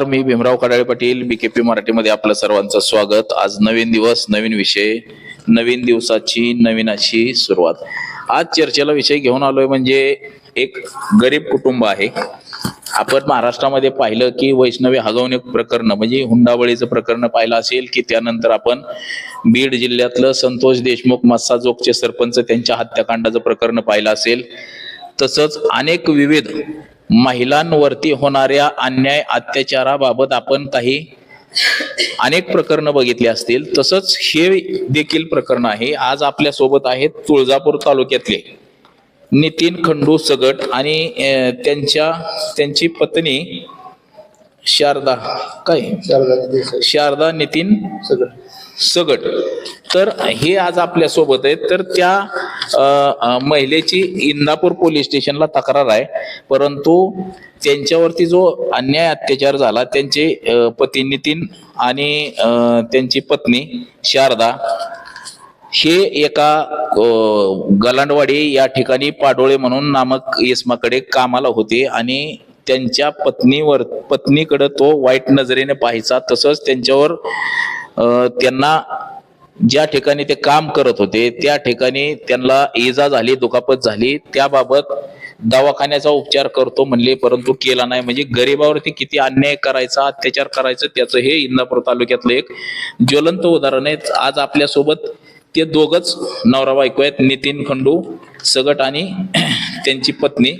नमस्कार मी Bhimrao Kadale Patil B KP मराठीमध्ये आपलं सर्वांचं स्वागत. आज नवीन दिवस नवीन विषय नवीन दिवसाची नवीन अशी सुरुवात. आज चर्चेला विषय घेऊन आलोय म्हणजे एक गरीब कुटुंब आहे. आपण महाराष्ट्रामध्ये पाहिलं की वैष्णवी हगवणे प्रकरण म्हणजे हुंडाबळीचं प्रकरण पाहिलं असेल की त्यानंतर आपण बीड जिल्ह्यातलं संतोष देशमुख मस्साजोगचे सरपंच त्यांच्या हत्याकांडाचं प्रकरण पाहिलं असेल. तसंच अनेक विविध महिलांवरती होणाऱ्या अन्याय अत्याचाराबाबत आपण काही अनेक प्रकरणं बघितली असतील. तसंच हे देखील प्रकरण आहे. आज आपल्यासोबत आहेत तुळजापूर तालुक्यातले नितीन खंडू सगट आणि त्यांच्या त्यांची पत्नी शारदा काय? शारदा नितीन सगट. तर हे आज आपल्यासोबत आहेत. तर त्या महिलेची इंदापूर पोलीस स्टेशनला तक्रार आहे. परंतु त्यांच्यावरती जो अन्याय अत्याचार झाला त्यांचे पती नितीन आणि त्यांची पत्नी शारदा हे एका गलांडवाडी या ठिकाणी पाडोळे म्हणून नामक इसमाकडे कामाला होते आणि त्यांच्या पत्नीवर पत्नीकडं तो वाईट नजरेने पाहायचा. तसंच त्यांच्यावर त्यांना ज्या ठिकाणी ते काम करत होते त्या ठिकाणी त्यांना इजा झाली दुखापत झाली त्याबाबत दवाखान्याचा उपचार करतो म्हणले परंतु केला नाही. म्हणजे गरिबावरती किती अन्याय करायचा अत्याचार करायचं त्याचं हे इंदापूर तालुक्यातलं एक ज्वलंत उदाहरण आहे. आज आपल्यासोबत ते दोघच नवरा बायको आहेत नितीन खंडू सगट आणि त्यांची पत्नी.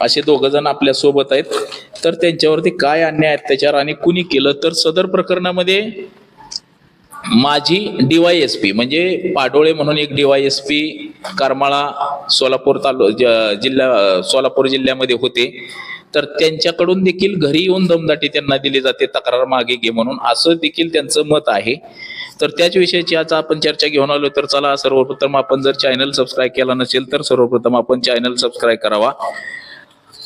असे दोघ जण आपल्यासोबत आहेत. तर त्यांच्यावरती काय अन्याय अत्याचार आणि कुणी केलं? तर सदर प्रकरणामध्ये माझी डीवायएसपी म्हणजे पाडोळे म्हणून एक डीवायएसपी करमाळा सोलापूर तालु जिल्हा सोलापूर जिल्ह्यामध्ये होते. तर त्यांच्याकडून देखील घरी येऊन दमदाटी त्यांना दिली जाते तक्रार मागे घे म्हणून. असं देखील त्यांचं मत आहे. तर त्याच विषयाची आज आपण चर्चा घेऊन आलो तर चला सर्वप्रथम आपण जर चॅनल सबस्क्राईब केला नसेल तर सर्वप्रथम आपण चॅनल सबस्क्राईब करावा.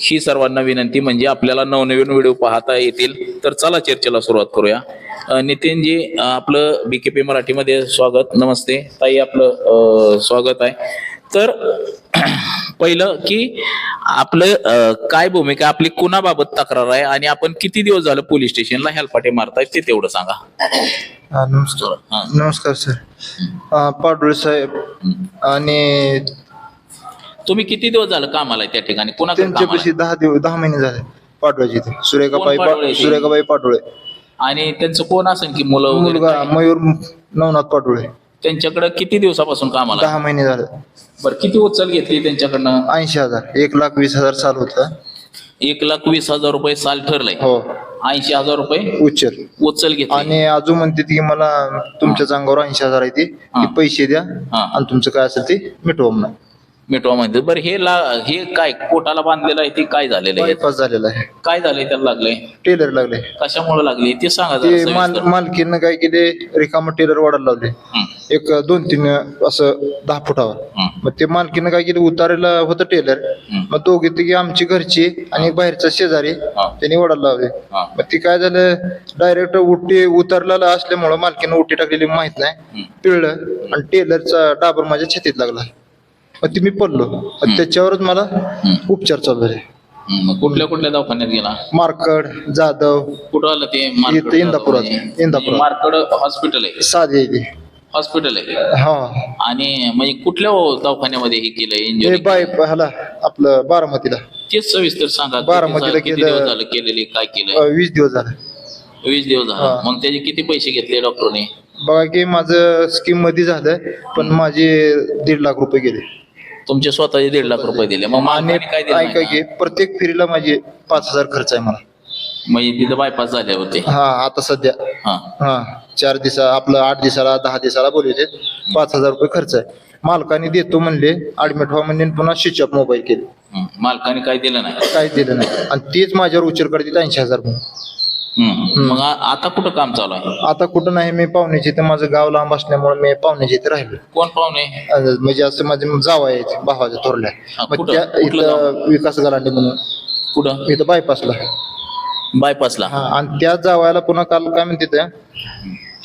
ही सर्वांना विनंती म्हणजे आपल्याला नवनवीन व्हिडिओ पाहता येतील. तर चला चर्चेला सुरुवात करूया. नितीनजी आपलं बीकेपी मराठीमध्ये स्वागत. नमस्ते. ताई आपलं स्वागत आहे. तर पहिलं की आपलं काय भूमिका आपली कुणाबाबत तक्रार आहे आणि आपण किती दिवस झालं पोलीस स्टेशनला हेलपाटे मारताय ते तेवढं सांगा. नमस्कार. नमस्कार सर. पाडोळे साहेब आणि तुम्ही किती दिवस झालं कामाला आहे त्या ठिकाणी? कुणाकडे कामाला त्यांच्यापाशी दहा दिवस दहा महिने झाले पाडोळ्याचे ते सुरेखाबाई कोण पा-? सुरेखाबाई आहे? आणि त्यांचं कोण असेल की मुलं वगैरे? मुलगा? मयूर नवनाथ पाडोळे त्यांच्याकडे किती दिवसापासून कामाला आहे? दहा महिने झाले. बरं किती उचल घेतली त्यांच्याकडनं? ऐंशी हजार. एक लाख वीस हजार चालू होतं. एक लाख वीस हजार रुपये साल ठरलंय. हो. ऐंशी हजार रुपये उच्चर उचल घेतली. आणि अजून म्हणते की मला तुमच्याच अंगावर ऐंशी हजार आहे ते. हा. पैसे द्या हा. आणि तुमचं काय असेल ते मिटवा म्हणा. मिठवा म्हणते बरं हे ला हे काय पोटाला बांधलेलं आहे ते काय झालेलं आहे? बायपास झालेला आहे. काय झालंय त्याला लागलंय? टेलर लागले कशामुळे लागली ते सांगा जरा ते माल सविस्तर. मालकीनं काय केले रिकामं टेलर वाढायला लावले हं, एक दोन तीन असं दहा फुटावर. हं, मग ते मालकीनं काय केलं उतारायला होतं टेलर हं. मग दोघे तिघे आमची घरची आणि एक बाहेरचा शेजारी. त्यांनी वडायला लावले हा. मग ते काय झालं डायरेक्ट उटी उतरलेला असल्यामुळं मालकीनं उटी टाकलेली माहीत नाही. हं. पिळलं आणि टेलरचा डाबर माझ्या छातीत लागला. मग ते मी पडलो. मग त्याच्यावरच मला उपचार चालू झाले. मग कुठल्या कुठल्या दवाखान्यात गेला? मार्कड जाधव कुठं आलं ते इथं इंदापुरात. इंदापुरात. मार्कड हॉस्पिटल आहे. साधे आहे ते. हॉस्पिटल आहे. हा. आणि म्हणजे कुठल्या दवाखान्यामध्ये हे केलंय हे इंजुरी बाय ह्याला आपलं बारामतीला. तेच सविस्तर सांगा बारामतीला किती केलं. दिवस झालं केलेली काय केलंय? अं, वीस दिवस झाले. वीस दिवस झालं. हा. मग त्याचे किती पैसे घेतले डॉक्टरने? बघा की माझं स्कीममध्ये झालं पण माझे दीड लाख रुपये गेले. तुमचे स्वतःचे दीड लाख रुपये दिले. मग मालकाने काय दिलं ऐका नाही? की प्रत्येक फेरीला माझे पाच हजार खर्च आहे मला? म्हणजे तिथं बायपास झाले होते. हा आता सध्या. हा. हा चार दिवसा आपलं आठ दिवसाला दहा दिवसाला बोलवते पाच हजार रुपये खर्च आहे. मालकाने देतो म्हणले ऍडमिट व्हा म्हणले आणि पुन्हा स्विच ऑफ मोबाईल केले. हं. मालकाने काय दिलं नाही? काहीच दिलं नाही. आणि तेच माझ्यावर उचल करते ऐंशी हजार हं. मग आ- आता कुठं काम चालू आहे? आता कुठं नाही मी पाहुण्याची तर माझं गाव लांब असल्यामुळे मी पाहुण्याची इथे राहिलो. कोण पाहुणे? अं, म्हणजे असं माझे जावा आहेत भावाच्या थोरल्या. हा, मग कुठं? त्या कुठलं इथं विकास गलांडे म्हणून. कुठं? इथं बायपासला. बायपासला. हा आणि त्या जावायला पुन्हा काल काय म्हणते त्या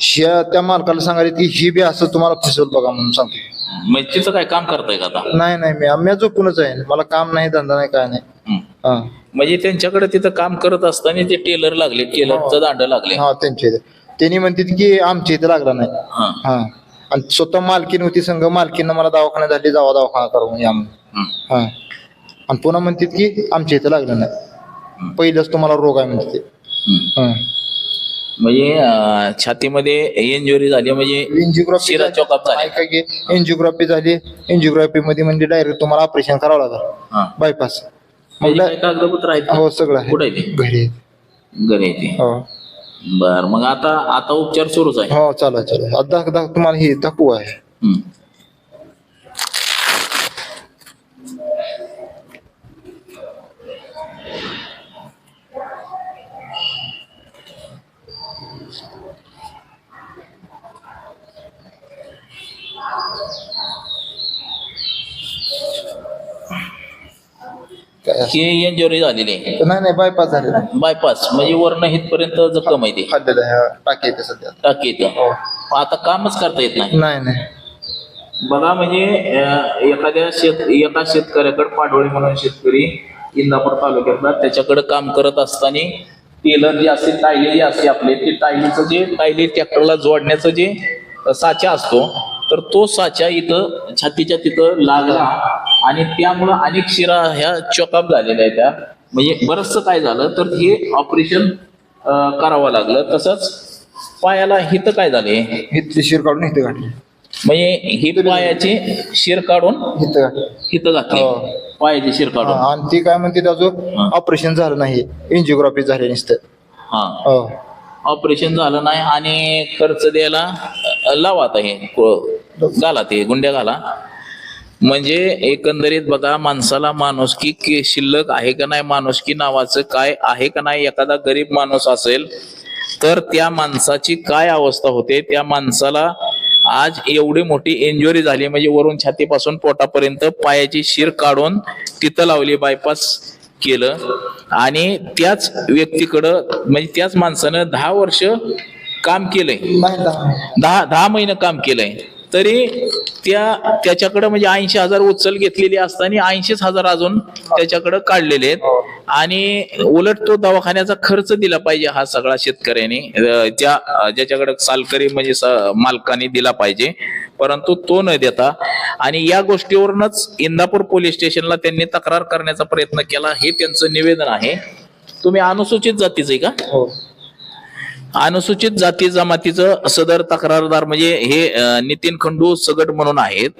ह्या त्या मालकाला सांगायला की ही बी असं तुम्हाला फसवल बघा म्हणून सांगते. मग तिचं काय काम करताय का आता? नाही नाही मी आम्ही झोपूनच आहे? मला काम नाही धंदा नाही काय नाही. हं. हा. म्हणजे त्यांच्याकडे तिथं काम करत असताना ते टेलर लागले टेलरचं दांड लागले. हा त्यांच्या इथे त्यांनी म्हणतात की आमच्या इथे लागला नाही. हा. हा. आणि स्वतः मालकीन होती संघ मालकीनं मला दवाखाना झाली जावा दवाखाना करून या म्हणून. हा. आणि पुन्हा म्हणतात की आमच्या इथे लागलं नाही. पहिलंच तुम्हाला रोग आहे म्हणते. हा. म्हणजे अं, छातीमध्ये इंजुरी झाली म्हणजे एनजिओग्राफी शिरा चोकाप झाले. ऐका की एनजिओग्राफी झाली. एनजिओग्राफी मध्ये म्हणजे डायरेक्ट तुम्हाला ऑपरेशन करावं लागलं. हा. बायपास म्हणजे काय कागदपत्र आहेत का? हो सगळं आहे. कुठे आहे ते? घरी घरी आहे ते. हो. बर मग आता आता उपचार सुरूच आहे. हो चालू आहे, चालू आहे. आता दाख- दाख- तुम्हाला हे दाखवू आहे. हम्म. काय. ही इंजुरी झालेली आहे. नाही नाही बायपास झालेला आहे. बायपास म्हणजे वर्ण हितपर्यंत जखम आहे. ती खाल्लेलं आहे टाकी येते सध्या. टाकी येतं. हो. आता कामच करता येत नाही. नाही नाही. बघा म्हणजे अं, एखाद्या शेत एका शेतकऱ्याकडे पाडोळी म्हणून शेतकरी इंदापूर तालुक्यातला त्याच्याकडे काम करत असताना टेलर जे असते टायली जे असते आपले ते टायलीचं जे टायली ट्रॅक्टरला जोडण्याचं जे साचा असतो तर तो साचा इथं छातीच्या तिथं लागला आणि त्यामुळं अनेक शिरा ह्या चॉकअप झालेल्या आहेत त्या. म्हणजे बरंचसं काय झालं तर हे ऑपरेशन करावं लागलं. तसंच पायाला हिथं काय झाले? इथली शिर काढून इथे घातली. म्हणजे ही पायाची शिर काढून घातली. इथं घातली. हो. पायाची शिर काढून. आणि ती काय म्हणते अजून हा. ऑपरेशन झालं नाही एनजिओग्राफी झाली नुसतं. हा. हो. ऑपरेशन झालं नाही आणि खर्च द्यायला लावा आता हे घाला ते गुंड्या घाला. म्हणजे एकंदरीत बघा माणसाला माणुसकी की शिल्लक आहे का नाही माणुसकी नावाचं काय आहे का नाही एखादा गरीब माणूस असेल तर त्या माणसाची काय अवस्था होते त्या माणसाला आज एवढी मोठी इंजुरी झाली म्हणजे वरून छातीपासून पोटापर्यंत पायाची शिर काढून तिथं लावली बायपास केलं. आणि त्याच व्यक्तीकडं म्हणजे त्याच माणसानं दहा वर्ष काम केलंय. दहा दहा महिने काम केलंय. तरी त्या त्याच्याकडे म्हणजे ऐंशी हजार उचल घेतलेली असताना ऐंशीच हजार अजून त्याच्याकडे काढलेले आहेत. आणि उलट तो दवाखान्याचा खर्च दिला पाहिजे हा सगळा शेतकऱ्याने. त्या ज्या ज्याच्याकडे सालकरी म्हणजे मालकाने दिला पाहिजे. परंतु तो न देता आणि या गोष्टीवरूनच इंदापूर पोलीस स्टेशनला त्यांनी तक्रार करण्याचा प्रयत्न केला. हे त्यांचं निवेदन आहे. तुम्ही अनुसूचित जातीच आहे का? हो. अनुसूचित जाती जमातीचं सदर तक्रारदार म्हणजे हे नितीन खंडू सगट म्हणून आहेत.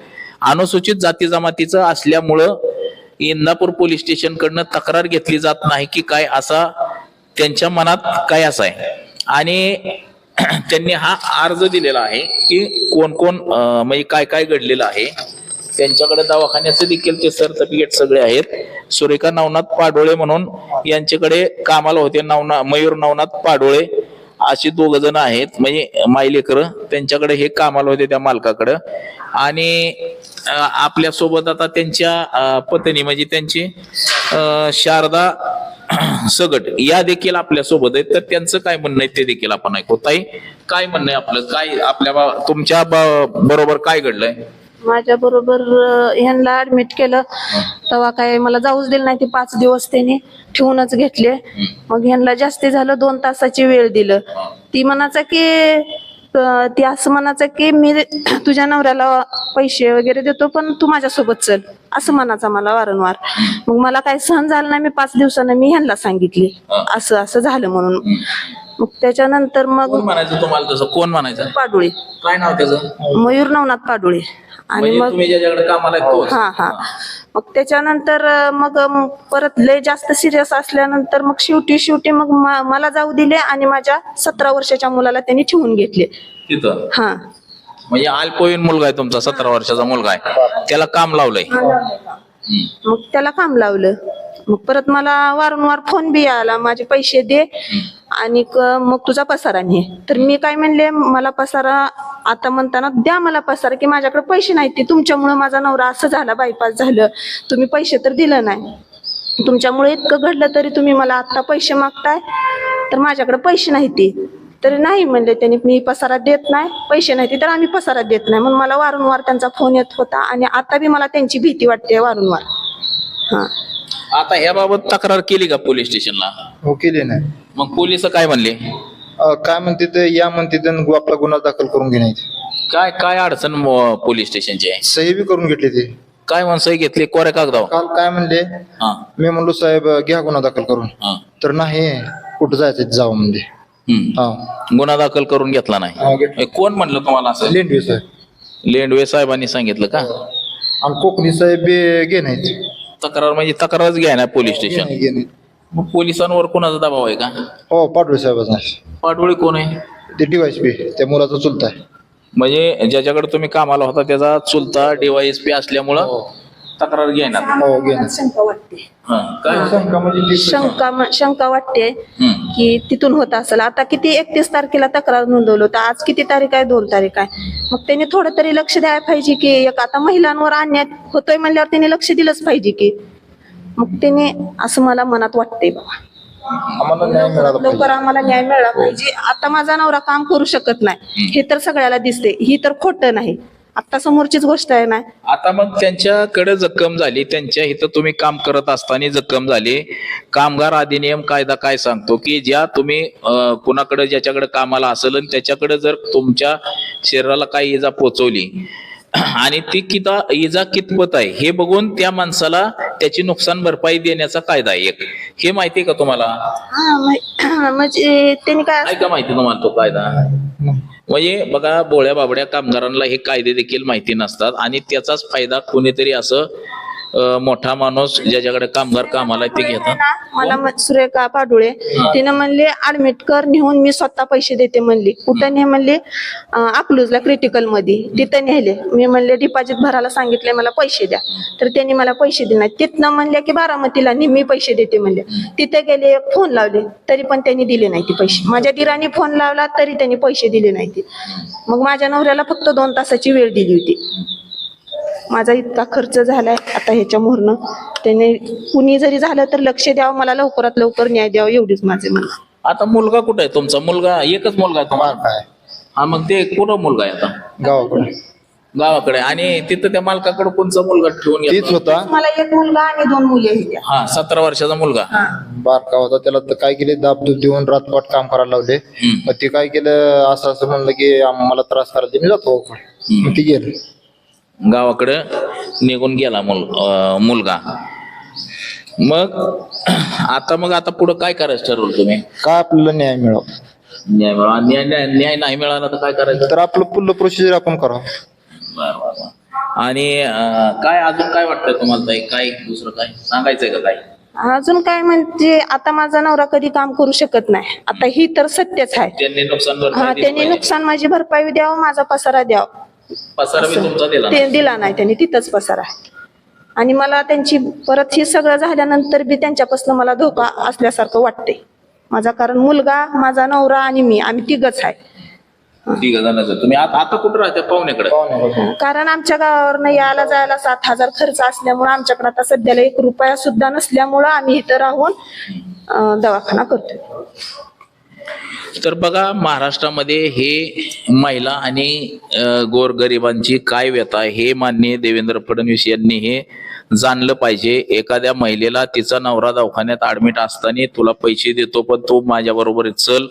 अनुसूचित जाती जमातीचं असल्यामुळं इंदापूर पोलीस स्टेशन कडनं तक्रार घेतली जात नाही की काय असा त्यांच्या मनात काय असा आहे. आणि त्यांनी हा अर्ज दिलेला आहे की कोण कोण म्हणजे काय काय घडलेलं आहे. त्यांच्याकडे दवाखान्याचे देखील ते सर्टिफिकेट सगळे आहेत. सुरेखा नवनाथ पाडोळे म्हणून यांच्याकडे कामाला होते. नवना मयूर नवनाथ पाडोळे अशी दोघ जण आहेत. म्हणजे माईलेकर त्यांच्याकडे हे कामाला होते त्या मालकाकडं. आणि आपल्यासोबत आता त्यांच्या पत्नी म्हणजे त्यांची शारदा सगट या देखील आपल्यासोबत आहेत. तर त्यांचं काय म्हणणं आहे ते देखील आपण ऐकू. ताई काय म्हणणं आहे आपलं? काय आपल्या बा- तुमच्या बरोबर काय घडलंय? माझ्या बरोबर ह्यांना ऍडमिट केलं. तेव्हा काय मला जाऊच दिलं नाही ते पाच दिवस त्यांनी ठेवूनच घेतले. मग ह्यांना जास्ती झालं दोन तासाची वेळ दिलं. ती म्हणायचं की ती असं म्हणायचं की मी तुझ्या नवऱ्याला पैसे वगैरे देतो पण तू माझ्यासोबत चल. असं म्हणायचं मला वारंवार. मग मला काय सहन झालं नाही मी पाच दिवसानं मी ह्यांना सांगितले. असं असं झालं म्हणून. मग त्याच्यानंतर मग म्हणायचं तुम्हाला तसं? कोण म्हणायचं? पाडुळे. काय नाव त्याचं? मयूर नवनाथ पाडुळे. आणि म्हणजे मग तुम्ही ज्याच्याकडे कामाला आहे तोच. हा हा. मग त्याच्यानंतर अं, मग अं, परत लय जास्त सिरियस असल्यानंतर मग शेवटी शेवटी मग म- मला जाऊ दिले आणि माझ्या सतरा वर्षाच्या मुलाला त्यांनी ठेवून घेतले. तिथं? हा. म्हणजे अल्पवयीन मुलगा आहे तुमचा सतरा वर्षाचा मुलगा आहे. त्याला काम लावलंय. हम्म. मग त्याला काम लावलं. मग परत मला वारंवार फोन बी आला माझे पैसे दे आणि क- मग तुझा पसारा ने. तर मी काय म्हणले मला पसारा आता म्हणताना द्या मला पसारा की माझ्याकडे पैसे नाहीत ते तुमच्यामुळे माझा नवरा असं झाला बायपास झालं. तुम्ही पैसे तर दिलं नाही. तुमच्यामुळे इतकं घडलं तरी तुम्ही मला आता पैसे मागताय तर माझ्याकडे पैसे नाही ते. तरी नाही म्हणले त्यांनी मी पसारा देत नाही पैसे नाही ते तर आम्ही पसारा देत नाही. म्हणून मला वारंवार त्यांचा फोन येत होता आणि आता बी मला त्यांची भीती वाटते वारंवार. हा. आता ह्याबाबत तक्रार केली का पोलीस स्टेशनला? हो केले नाही मग पोलीस काय म्हणले? अं, काय म्हणते ते या म्हणते ते आपला गुन्हा दाखल करून घेण्याची काय काय अडचण म- पोलीस स्टेशनची? आहे सही बी करून घेतली ते. काय म्हणसं घेतली? कोऱ्या कागदावर? काल काय म्हणले? हा. मी म्हणलो साहेब घ्या गुन्हा दाखल करून. हा. तर नाही कुठं जायचं जावं म्हणजे हम्म. हा. गुन्हा दाखल करून घेतला नाही. हा, घेतला. हे कोण म्हणलं तुम्हाला असं? लेंडवे साहेब. लेंडवे साहेबांनी सांगितलं का? आणि कोकणी साहेब बी घे नाहीत तक्रार म्हणजे तक्रारच घ्याय ना पोलीस स्टेशन. घे नाहीत. मग पोलिसांवर कोणाचा दबाव आहे का? हो पाटोळे साहेबाचा. पाटोळी कोण आहे? ते डिवाइस बी त्या मुलाचा चुलता आहे. म्हणजे ज्याच्याकडे तुम्ही कामाला होता त्याचा चुलता डीवायएसपी असल्यामुळं तक्रार घेणार हो घे नाहीत. शंका वाटते. हा, काय? शंका म्हणजे ती- शंका म- शंका वाटते. की तिथून होत असेल. आता किती एकतीस तारखेला तक्रार नोंदवलं होतं आज किती तारीख आहे? दोन तारीख आहे. मग त्यांनी थोडं तरी लक्ष द्यायला पाहिजे की एक आता महिलांवर अन्याय होतोय म्हणल्यावर त्यांनी लक्ष दिलंच पाहिजे की मग त्याने असं मला मनात वाटतंय बाबा. आम्हाला न्याय मिळाला लवकर पाहिजे आम्हाला न्याय मिळाला पाहिजे. आता माझा नवरा काम करू शकत नाही. हे तर सगळ्याला दिसते ही तर खोटं नाही. आता समोरचीच गोष्ट आहे ना. आता मग त्यांच्याकडे जखम झाली. त्यांच्या इथं तुम्ही काम करत असताना जखम झाली. कामगार अधिनियम कायदा काय सांगतो की ज्या तुम्ही अं, कुणाकडे ज्याच्याकडे कामाला असेल आणि त्याच्याकडे जर तुमच्या शरीराला काही इजा पोचवली आणि ती किता इजा कितपत आहे हे बघून त्या माणसाला त्याची नुकसान भरपाई देण्याचा कायदा आहे एक. हे माहिती आहे का तुम्हाला? हा मा- म्हणजे त्यांनी काय आहे का माहिती तुम्हाला तो कायदा? म्हणजे बघा बोळ्या बाबड्या कामगारांना हे कायदे देखील माहिती नसतात आणि त्याचाच फायदा कोणीतरी असं मोठा माणूस ज्याच्याकडे कामगार कामाला ते घेतात. मला सुरेखा पाडुळे. तिनं म्हणले ऍडमिट कर नेहून मी स्वतः पैसे देते म्हणली. कुठं ने म्हणले अकलूजला क्रिटिकलमध्ये तिथं नेले. मी म्हणले डिपॉझिट भरायला सांगितले मला पैसे द्या. तर त्यांनी मला पैसे दिले नाही तिथनं म्हणले की बारामतीला मी पैसे देते म्हणले. तिथे गेले फोन लावले. तरी पण त्यांनी दिले नाही ते पैसे. माझ्या दिराने फोन लावला तरी त्यांनी पैसे दिले नाही ते मग माझ्या नवऱ्याला फक्त दोन तासाची वेळ दिली होती. माझा इतका खर्च झालाय आता ह्याच्यामुळं त्याने कुणी जरी झालं तर लक्ष द्यावं मला लवकरात लवकर न्याय द्यावा एवढीच माझे म्हणणं. आता मुलगा कुठे आहे तुमचा? मुलगा एकच मुलगा आहे तुम्हाला? काय हा मग ते कुठं मुलगा आहे आता? गावाकडे. गावाकडे. आणि तिथं त्या मालकाकडे कोणचा मुलगा ठेवून तीच घेतला? होता. मला एक मुलगा आणि दोन मुली आहेत हा सतरा वर्षाचा मुलगा. बारका होता त्याला तर काय केले दाबदूब देऊन रातपाट काम करायला लावले. हम्म. मग ते काय केलं असं असं म्हणलं की आम- मला त्रास करायला मी जातो गावाकडे. मग ते गेलं. गावाकडे निघून गेला मुल मुलगा. मग आता मग आता पुढं काय करायचं ठरवलं तुम्ही? काय आपल्याला न्याय मिळावा. न्याय मिळा न्याय न्याय न्याय नाही मिळाला तर काय करायचं? तर आपलं पुढलं प्रोसिजर आपण करावं. बरं बरं बरं. आणि अं, काय अजून काय वाटतंय तुम्हाला ताई? काय दुसरं काय? सांगायचंय का काय? अजून काय म्हणजे आता माझा नवरा कधी काम करू शकत नाही. आता ही तर सत्यच आहे. त्यांनी नुकसान हा दिली त्यांनी पाहिजे. नुकसान माझी भरपाई द्यावं माझा पसारा द्यावा. पसारा तुमचा दिला ना. ते दिला नाही त्यांनी तिथंच पसारा आहे. आणि मला त्यांची परत हे सगळं झाल्यानंतर बी त्यांच्यापासून मला धोका असल्यासारखं वाटते माझा कारण मुलगा माझा नवरा आणि मी आम्ही तिघच आहे. जणांचं. तुम्ही आता आता कुठं राहता? पाहुण्याकडे. कारण आमच्या गावावरनं यायला जायला सात हजार खर्च असल्यामुळे आमच्याकडे आता सध्याला एक रुपया सुद्धा नसल्यामुळं आम्ही इथं राहून अं, दवाखाना करतोय. तर बघा महाराष्ट्रामध्ये हे महिला आणि गोरगरिबांची काय व्यथा आहे हे माननीय देवेंद्र फडणवीस यांनी हे जाणलं पाहिजे. एखाद्या महिलेला तिचा नवरा दवाखान्यात ऍडमिट असताना तुला पैसे देतो पण तू माझ्या बरोबर चल.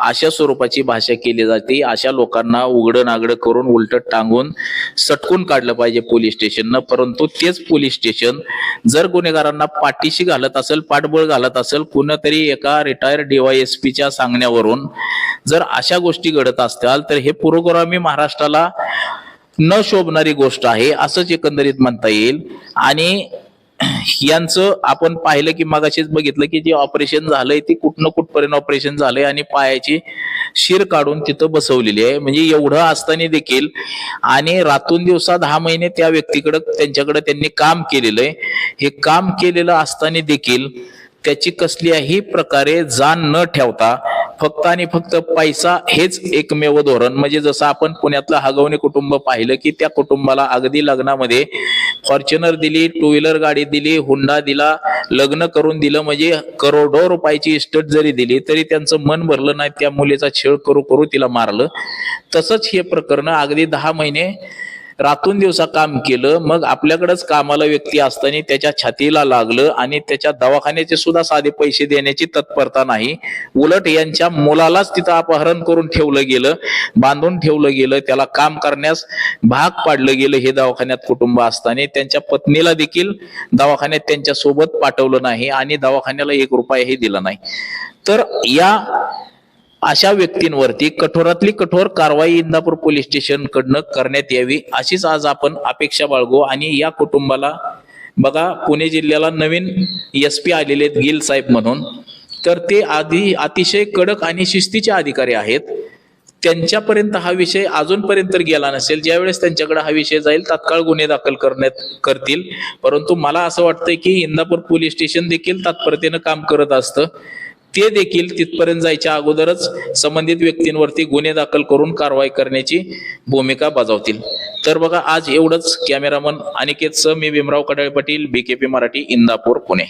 अशा स्वरूपाची भाषा केली जाते. अशा लोकांना उघडं नागडं करून उलट टांगून सटकून काढलं पाहिजे पोलीस स्टेशननं. परंतु तेच पोलीस स्टेशन जर गुन्हेगारांना पाठीशी घालत असेल पाठबळ घालत असेल कुणीतरी एका रिटायर्ड डीवायएसपीच्या सांगण्यावरून जर अशा गोष्टी घडत असतील तर हे पुरोगामी महाराष्ट्राला न शोभणारी गोष्ट आहे असंच एकंदरीत म्हणता येईल. आणि यांचं आपण पाहिलं की मागाशीच बघितलं की जे ऑपरेशन झालंय ते कुठनं कुठपर्यंत ऑपरेशन झालंय आणि पायाची शिर काढून तिथं बसवलेली आहे. म्हणजे एवढं असताना देखील आणि रातून दिवसा दहा महिने त्या व्यक्तीकडे त्यांच्याकडे त्यांनी काम केलेलं आहे. हे काम केलेलं असताना देखील त्याची कसल्याही प्रकारे जाण न ठेवता फक्त आणि फक्त पैसा हेच एकमेव धोरण. म्हणजे जसं आपण पुण्यातलं हगवणे कुटुंब पाहिलं की त्या कुटुंबाला अगदी लग्नामध्ये फॉर्च्युनर दिली टू व्हीलर गाडी दिली हुंडा दिला लग्न करून दिलं म्हणजे करोडो रुपयाची इस्टेट जरी दिली तरी त्यांचं मन भरलं नाही त्या मुलीचा छेड करू करू तिला मारलं. तसंच हे प्रकरण अगदी दहा महिने रातून दिवसा काम केलं मग आपल्याकडेच कामाला व्यक्ती असताना त्याच्या छातीला लागलं आणि त्याच्या दवाखान्याचे सुद्धा साधे पैसे देण्याची तत्परता नाही. उलट यांच्या मुलालाच तिथं अपहरण करून ठेवलं गेलं बांधून ठेवलं गेलं त्याला काम करण्यास भाग पाडलं गेलं हे दवाखान्यात कुटुंब असताना. त्यांच्या पत्नीला देखील दवाखान्यात त्यांच्यासोबत पाठवलं नाही आणि दवाखान्याला एक रुपयाही दिला नाही. तर या अशा व्यक्तींवरती कठोरातली कठोर कारवाई इंदापूर पोलीस स्टेशन कडनं करण्यात यावी अशीच आज आपण अपेक्षा बाळगू. आणि या कुटुंबाला बघा पुणे जिल्ह्याला नवीन एस पी आलेले आहेत गिल साहेब म्हणून. तर ते आधी अतिशय कडक आणि शिस्तीचे अधिकारी आहेत. त्यांच्यापर्यंत हा विषय अजूनपर्यंत गेला नसेल. ज्यावेळेस त्यांच्याकडे हा विषय जाईल तात्काळ गुन्हे दाखल करण्यात करतील. परंतु मला असं वाटतंय की इंदापूर पोलीस स्टेशन देखील तात्परतेनं काम करत असतं. ते देखील तिथपर्यंत जायच्या अगोदरच संबंधित व्यक्तींवरती गुन्हे दाखल करून कारवाई करण्याची भूमिका बजावतील. तर बघा आज एवढंच. कॅमेरामन अनिकेत सह मी भीमराव कडाळे पाटील बीकेपी मराठी इंदापूर पुणे.